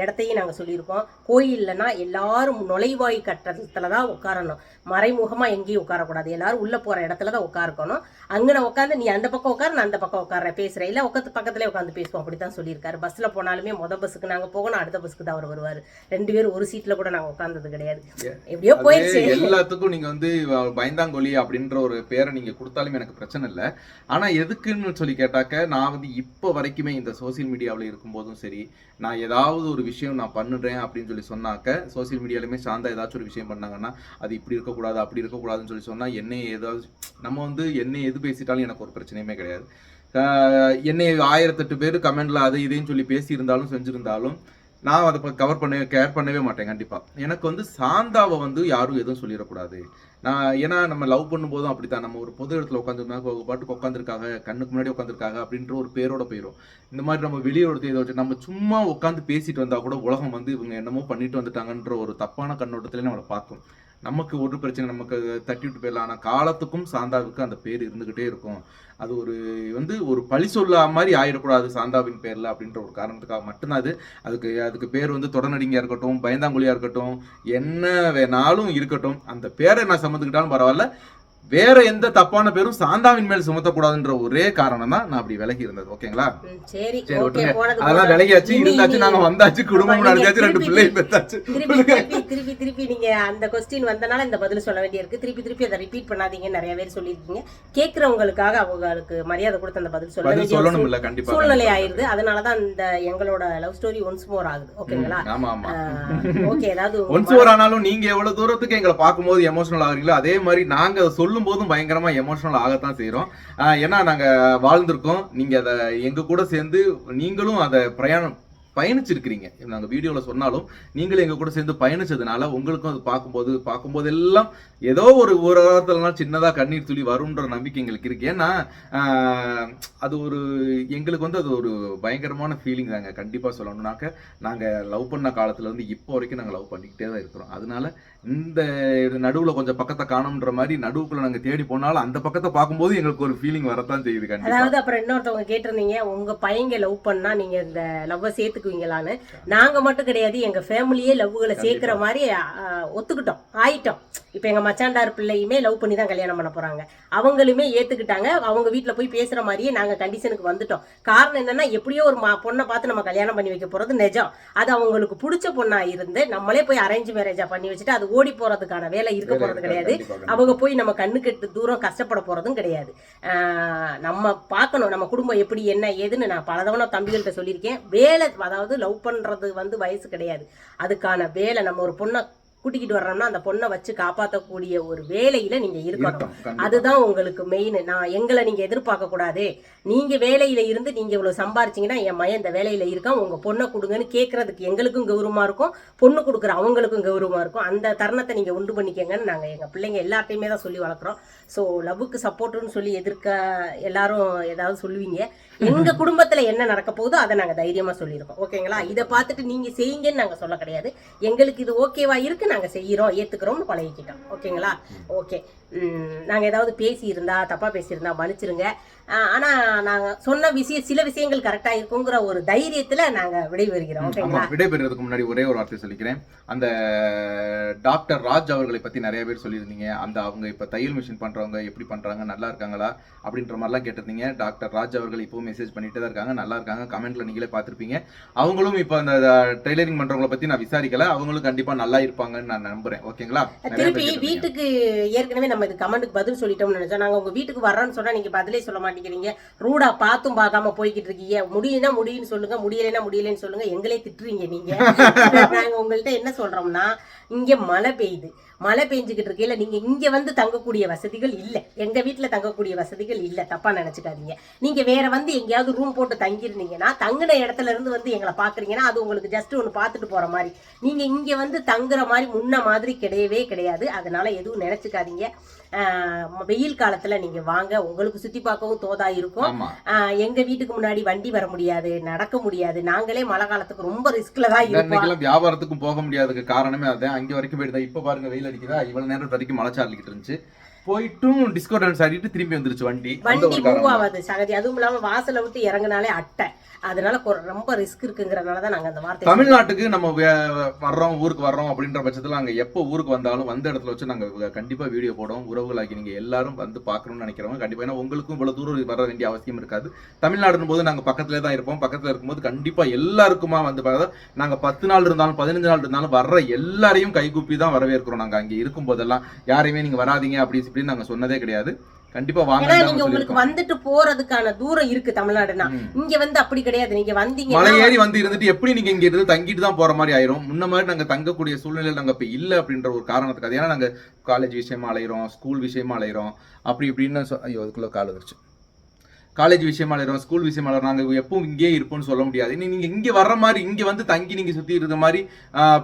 இடத்தையும் நாங்கள் சொல்லியிருக்கோம். கோயில்லனா எல்லாரும் நுழைவாய் கட்டத்தில் தான் உட்காரணும். மறைமுகமாக எங்கேயும் உட்காரக்கூடாது. எல்லாரும் உள்ளே போகிற இடத்துல தான் உட்காரக்கணும். அங்கே நான் உட்காந்து நீ அந்த பக்கம் உட்காரு நான் அந்த பக்கம் உட்கார பேசுகிறேன் இல்லை உட்காந்து பக்கத்துலேயே உட்காந்து பேசுவோம். அப்படி தான் சொல்லியிருக்காரு பஸ்ஸில் போனாலுமே மொதல் பஸ்ஸுக்கு நாங்கள் போகணும். அடுத்த பஸ்ஸுக்கு தான் அவர் வருவார். ரெண்டு பேரும் ஒரு சீட்டில் கூட நாங்கள் உட்காந்தது கிடையாது. எப்படியோ போயிடுச்சு எல்லாத்துக்கும் நீங்க வந்து பயந்தாங்கொலி அப்படின்ற ஒரு பேரை நீங்கள் கொடுத்தாலும் எனக்கு பிரச்சனை இல்லை. ஆனால் எதுக்குன்னு சொல்லி கேட்டாக்க நான் வந்து இப்போ வரைக்குமே இந்த சோசியல் மீடியாவில் இருக்கும்போதும் சரி நான் ஏதாவது ஒரு விஷயம் நான் பண்ணுறேன் அப்படின்னு சொல்லி சொன்னாக்க சோசியல் மீடியாலுமே சாந்தா ஏதாச்சும் ஒரு விஷயம் பண்ணாங்கன்னா அது இப்படி இருக்கக்கூடாது அப்படி இருக்கக்கூடாதுன்னு சொல்லி சொன்னால் என்னை ஏதாவது நம்ம வந்து என்னை எது பேசிட்டாலும் எனக்கு ஒரு பிரச்சனையுமே கிடையாது. என்னை ஆயிரத்தெட்டு பேர் கமெண்டில் அது இதையும் சொல்லி பேசியிருந்தாலும் செஞ்சுருந்தாலும் நான் அதை கவர் பண்ணவே கேர் பண்ணவே மாட்டேன் கண்டிப்பாக எனக்கு வந்து சாந்தாவை வந்து யாரும் எதுவும் சொல்லிடக்கூடாது. நான் ஏன்னா நம்ம லவ் பண்ணும்போதும் அப்படித்தான். நம்ம ஒரு பொது இடத்துல உட்காந்துருந்தாங்க அவங்க பாட்டுக்கு உட்காந்துருக்காங்க கண்ணுக்கு முன்னாடி உட்காந்துருக்காங்க அப்படின்ற ஒரு பேரோட போயிடும் இந்த மாதிரி நம்ம வெளியே ஒரு இதை வச்சு நம்ம சும்மா உட்காந்து பேசிட்டு வந்தால் கூட உலகம் வந்து இவங்க என்னமோ பண்ணிட்டு வந்துட்டாங்கன்ற ஒரு தப்பான கண்ணோட்டத்திலே நம்மளை பார்க்கும். நமக்கு ஒரு பிரச்சனை நமக்கு தட்டி விட்டு போயிடலாம். ஆனால் காலத்துக்கும் சாந்தாவுக்கு அந்த பேர் இருந்துக்கிட்டே இருக்கும். அது ஒரு வந்து ஒரு பழி சொல்லா மாதிரி ஆயிடக்கூடாது சாந்தாவின் பேரில் அப்படின்ற ஒரு காரணத்துக்காக மட்டும்தான் அது. அதுக்கு அதுக்கு பேர் வந்து தொடர்நடிகையா இருக்கட்டும் பயந்தாங்குழியாக இருக்கட்டும் என்ன வேணாலும் இருக்கட்டும் அந்த பேரை நான் சம்மந்துக்கிட்டாலும் பரவாயில்ல. வேற எந்த தப்பான பேரும் சாந்தாவின் மேல் சுமத்தக்கூடாதுன்ற ஒரே காரணம் தான் நான் அப்படி விலகி இருந்தது. ஓகேங்களா? சரி ஓகே அதெல்லாம். விலகியாச்சு இருந்தாச்சு நாங்க வந்தாச்சு குடும்பம் நடந்தாச்சு ரெண்டு பிள்ளையும் பெத்தாச்சு. திருப்பி திருப்பி நீங்க அந்த கொஸ்டின் வந்தனால இந்த பதில் சொல்ல வேண்டியிருக்கு. திருப்பி திருப்பி அதை ரிப்பீட் பண்ணாதீங்க நிறைய பேர் சொல்லியிருக்கீங்க. கேட்கறவங்களுக்காக அவங்களுக்கு மரியாதை கொடுத்து அந்த பதில் சொல்ல சொல்லணும் இல்ல கண்டிப்பா சூழ்நிலை ஆயிருது அதனாலதான் இந்த எங்களோட லவ் ஸ்டோரி ஒன்ஸ் மோர் ஆகுது. ஓகேங்களா? ஆமா ஆமா. ஓகே ஏதாவது ஒன்ஸ் ஒரு ஆனாலும் நீங்க எவ்வளவு தூரத்துக்கு எங்களை பார்க்கும்போது எமோஷனல் ஆகுறீங்களோ அதே மாதிரி நாங்க அதை சொல்லும் போதும் பயங்கரமா எமோஷனல் ஆகத்தான் செய்யறோம் ஏன்னா நாங்க வாழ்ந்திருக்கோம். நீங்க அதை எங்க கூட சேர்ந்து நீங்களும் அதை பிரயாணம் பயணிச்சிருக்கிறீங்க. நாங்கள் வீடியோவில் சொன்னாலும் நீங்களும் எங்கள் கூட சேர்ந்து பயணிச்சதுனால உங்களுக்கும் அது பார்க்கும்போது பார்க்கும்போது எல்லாம் ஏதோ ஒரு ஒரு வாரத்துலலாம் சின்னதாக கண்ணீர் துளி வரும்ன்ற நம்பிக்கை எங்களுக்கு இருக்குது ஏன்னா அது ஒரு எங்களுக்கு வந்து அது ஒரு பயங்கரமான ஃபீலிங் தாங்க. கண்டிப்பாக சொல்லணும்னாக்க நாங்கள் லவ் பண்ண காலத்துலேருந்து இப்போ வரைக்கும் நாங்கள் லவ் பண்ணிக்கிட்டே தான் இருக்கிறோம். அதனால இந்த இது நடுவில் கொஞ்சம் பக்கத்தை காணும்ன்ற மாதிரி நடுவுக்குள்ள நாங்கள் தேடி போனாலும் அந்த பக்கத்தை பார்க்கும்போது எங்களுக்கு ஒரு ஃபீலிங் வரத்தான் செய்யுது கண்டிப்பாக அதாவது அப்புறம் இன்னொருத்தவங்க கேட்டிருந்தீங்க உங்கள் பையங்க லவ் பண்ணால் நீங்கள் இந்த லவ்வை சேர்த்துக்குவீங்களான்னு நாங்க மட்டும் கிடையாது எங்க ஃபேமிலியே லவ்வுகளை சேர்க்கிற மாதிரி ஒத்துக்கிட்டோம் ஆயிட்டோம். இப்போ எங்க மச்சாண்டார் பிள்ளையுமே லவ் பண்ணி தான் கல்யாணம் பண்ண போறாங்க. அவங்களுமே ஏத்துக்கிட்டாங்க. அவங்க வீட்ல போய் பேசுற மாதிரியே நாங்க கண்டிஷனுக்கு வந்துட்டோம். காரணம் என்னன்னா எப்படியோ ஒரு மா- பொண்ணை பார்த்து நம்ம கல்யாணம் பண்ணி வைக்க போறது நிஜம். அது அவங்களுக்கு பிடிச்ச பொண்ணா இருந்து நம்மளே போய் அரேஞ்ச் மேரேஜா பண்ணி வச்சுட்டு அது ஓடி போறதுக்கான வேலை இருக்க போறது கிடையாது. அவங்க போய் நம்ம கண்ணுக்கு எட்டு தூரம் கஷ்டப்பட போறதும் கிடையாது. நம்ம பார்க்கணும் நம்ம குடும்பம் எப்படி என்ன ஏதுன்னு நான் பலதவணை தம்பிகள்கிட்ட சொல்லியிருக்கேன். வேலை அதாவது லவ் பண்றது வந்து வயசு கிடையாது. அதுக்கான வேலை நம்ம ஒரு பொண்ணை கூட்டிக்கிட்டு வர்றோம்னா அந்த பொண்ணை வச்சு காப்பாற்றக்கூடிய ஒரு வேலையில நீங்க இருக்கணும். அதுதான் உங்களுக்கு மெயின் நான் எங்களை நீங்க எதிர்பார்க்க கூடாது. நீங்க வேலையில இருந்து நீங்க இவ்வளவு சம்பாரிச்சீங்கன்னா என் மயன் இந்த வேலையில இருக்கான் உங்க பொண்ணை கொடுங்கன்னு கேட்கறதுக்கு எங்களுக்கும் கௌரவமா இருக்கும். பொண்ணு கொடுக்குற அவங்களுக்கும் கௌரவமா இருக்கும். அந்த தருணத்தை நீங்க உண்டு பண்ணிக்கங்கன்னு நாங்க எங்க பிள்ளைங்க எல்லார்ட்டையுமே தான் சொல்லி வளர்க்குறோம். ஸோ லவ்வுக்கு சப்போர்ட்டுன்னு சொல்லி எதிர்க்க எல்லாரும் ஏதாவது சொல்லுவீங்க. எங்க குடும்பத்துல என்ன நடக்க போகுதோ அதை நாங்க தைரியமா சொல்லியிருக்கோம். ஓகேங்களா? இதை பார்த்துட்டு நீங்க செய்யுங்கன்னு நாங்க சொல்ல கிடையாது. எங்களுக்கு இது ஓகேவா இருக்கு நாங்க செய்யறோம் ஏத்துக்கிறோம்னு பழகிக்கிட்டோம். ஓகேங்களா? ஓகே. நாங்க ஏதாவது பேசி இருந்தா தப்பா பேசியிருந்தா மன்னிச்சிருங்க. ஆனா நாங்க சொன்ன விஷயம் சில விஷயங்கள் கரெக்டா இருக்குங்கிற ஒரு தைரியத்துல நாங்க விடைபெறுகிறோம் ஓகேங்களா? விடைபெறுறதுக்கு முன்னாடி ஒரே ஒரு வார்த்தை சொல்லிக்கிறேன். அந்த டாக்டர் ராஜ் அவர்களை பத்தி நிறைய பேர் சொல்லியிருந்தீங்க. அந்த அவங்க இப்ப தையல் மிஷின் பண்றவங்க எப்படி பண்றாங்க நல்லா இருக்காங்களா? அப்படின்ற மாதிரிலாம் கேட்டிருந்தீங்க. டாக்டர் ராஜ் அவர்கள் இப்பவும் மெசேஜ் பண்ணிட்டே தான் இருக்காங்க. நல்லா இருக்காங்க. கமெண்ட்ல நீங்களே பார்த்திருப்பீங்க. அவங்களும் இப்ப அந்த டெய்லரிங் பண்றவங்கள பத்தி நான் விசாரிக்கல. அவங்களும் கண்டிப்பா நல்லா இருப்பாங்கன்னு நான் நம்புறேன். ஓகேங்களா? திருப்பி. வீட்டுக்கு ஏற்கனவே நம்ம இது கமெண்ட்டுக்கு பதில் சொல்லிட்டோம்னு நினைச்சோம். நாங்க உங்க வீட்டுக்கு வர்றோம்னு சொன்னா நீங்க பதிலே சொல்ல மாட்டேங்கிறீங்க ரூடா பார்த்தும் பார்க்காம போய்கிட்டு இருக்கீங்க. முடியும்னா முடியும்னு சொல்லுங்க முடியலைன்னா முடியலைன்னு சொல்லுங்க. எங்களே திட்டுறீங்க நீங்க. நாங்க உங்கள்ட்ட என்ன சொல்றோம்னா இங்க மழை பெய்யுது. மழை பெஞ்சுக்கிட்டு இருக்கையில நீங்க இங்க வந்து தங்கக்கூடிய வசதிகள் இல்ல. எங்க வீட்ல தங்கக்கூடிய வசதிகள் இல்ல. தப்பா நினைச்சுக்காதீங்க. நீங்க வேற வந்து எங்கேயாவது ரூம் போட்டு தங்கியிருந்தீங்கன்னா தங்குன இடத்துல இருந்து வந்து எங்களை பாக்குறீங்கன்னா அது உங்களுக்கு ஜஸ்ட் ஒன்று பார்த்துட்டு போற மாதிரி. நீங்க இங்க வந்து தங்குற மாதிரி முன்ன மாதிரி கிடையவே கிடையாது. அதனால எதுவும் நினைச்சுக்காதீங்க. வெயில் காலத்துல நீங்க வாங்க. உங்களுக்கு சுத்தி பார்க்கவும் தோதா இருக்கும். எங்க வீட்டுக்கு முன்னாடி வண்டி வர முடியாது நடக்க முடியாது. நாங்களே மழை காலத்துக்கு ரொம்ப ரிஸ்க்ல தான் வியாபாரத்துக்கும் போக முடியாதுக்கு காரணமே அதான். அங்க வரைக்கும் போயிட்டு இப்ப பாருங்க வெயில் அடிக்குதா இவ்வளவு நேரம் வரைக்கும் மழை இருந்துச்சு. போயிட்டும் டிஸ்கோ டான்ஸ் ஆடிட்டு திரும்பி வந்துருச்சு வண்டி. வண்டி மூவ் ஆகாது சகதி. அதுவும் இல்லாம வாசலை விட்டு இறங்குனாலே அட்டை. அதனால ரொம்ப ரிஸ்க் இருக்குங்கிறனால தான் நாங்க அந்த வார்த்தை தமிழ்நாட்டுக்கு நம்ம வர்றோம் ஊருக்கு வர்றோம் அப்படின்ற பட்சத்துல அங்க எப்போ ஊருக்கு வந்தாலும் வந்த இடத்துல வச்சு நாங்க கண்டிப்பா வீடியோ போடுவோம். உறவுகளாக்கி நீங்க எல்லாரும் வந்து பார்க்கணும்னு நினைக்கிறவங்க கண்டிப்பா. ஏன்னா உங்களுக்கும் இவ்வளவு தூரம் வர வேண்டிய அவசியம் இருக்காது. தமிழ்நாடுன்னு போது நாங்க பக்கத்துல தான் இருப்போம். பக்கத்துல இருக்கும்போது கண்டிப்பா எல்லாருக்குமா வந்து நாங்க பத்து நாள் இருந்தாலும் பதினஞ்சு நாள் இருந்தாலும் வர்ற எல்லாரையும் கைகூப்பி தான் வரவேற்கிறோம் நாங்க அங்க இருக்கும் போதெல்லாம் யாரையுமே நீங்க வராதீங்க அப்படி இப்படின்னு நாங்க சொன்னதே கிடையாது. கண்டிப்பா வாங்க நீங்க உங்களுக்கு வந்துட்டு போறதுக்கான தூரம் இருக்கு தமிழ்நாடுனா. இங்க வந்து அப்படி கிடையாது. நீங்க மலை வந்தீங்கன்னா ஏறி வந்து இருந்துட்டு எப்படி நீங்க இங்க இருந்து தங்கிட்டு தான் போற மாதிரி ஆயிரும்? முன்ன மாதிரி நாங்க தங்கக்கூடிய சூழ்நிலையில நாங்க இப்ப இல்ல அப்படின்ற ஒரு காரணத்துக்கு ஏன்னா நாங்க காலேஜ் விஷயமா அலையிறோம் ஸ்கூல் விஷயமா அலையிறோம். அப்படி இப்படின்னு ஐயோ அதுக்குள்ள கால் வந்துருச்சு. காலேஜ் விஷயமா அலையிறோம் ஸ்கூல் விஷயமா அலையிறோம் நாங்க எப்பவும் இங்கேயே இருப்போம்னு சொல்ல முடியாது. நீ- நீங்க இங்க வர்ற மாதிரி இங்க வந்து தங்கி நீங்க சுத்தி இருக்க மாதிரி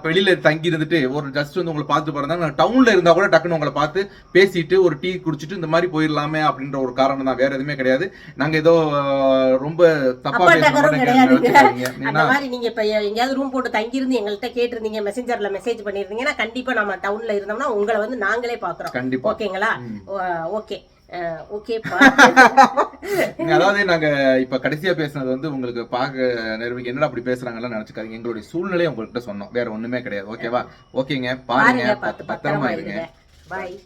வெளியில தங்கி இருந்துட்டு ஒரு ஜஸ்ட் வந்து உங்களை பார்த்து போறதா நான் டவுன்ல இருந்தா கூட டக்குன்னு உங்களை பார்த்து பேசிட்டு ஒரு டீ குடிச்சிட்டு இந்த மாதிரி போயிடலாமே அப்படின்ற ஒரு காரணம் தான். வேற எதுவுமே கிடையாது. நாங்க ஏதோ ரொம்ப தப்பா அப்பா பேசுற டகரும் மாதிரி கிடையாதுங்க. நினைச்சுக்காதீங்க. அந்த ஏன்னா மாதிரி நீங்க இப்ப எங்கேயாவது ரூம் போட்டு தங்கி இருந்து எங்கள்கிட்ட கேட்டிருந்தீங்க மெசேஞ்சர்ல மெசேஜ் பண்ணிருந்தீங்கன்னா கண்டிப்பா நம்ம டவுன்ல இருந்தோம்னா உங்களை வந்து நாங்களே பாக்குறோம் கண்டிப்பா. ஓகேங்களா. ஓகே. அதாவது நாங்க இப்ப கடைசியா பேசுனது வந்து உங்களுக்கு பார்க்க நேரம் என்னடா அப்படி பேசுறாங்கலாம் நினைச்சுக்காதீங்க. எங்களுடைய சூழ்நிலையை உங்கள்கிட்ட சொன்னோம். வேற ஒண்ணுமே கிடையாது. ஓகேவா ஓகேங்க பாருங்க. பத்திரமா இருங்க. பாய்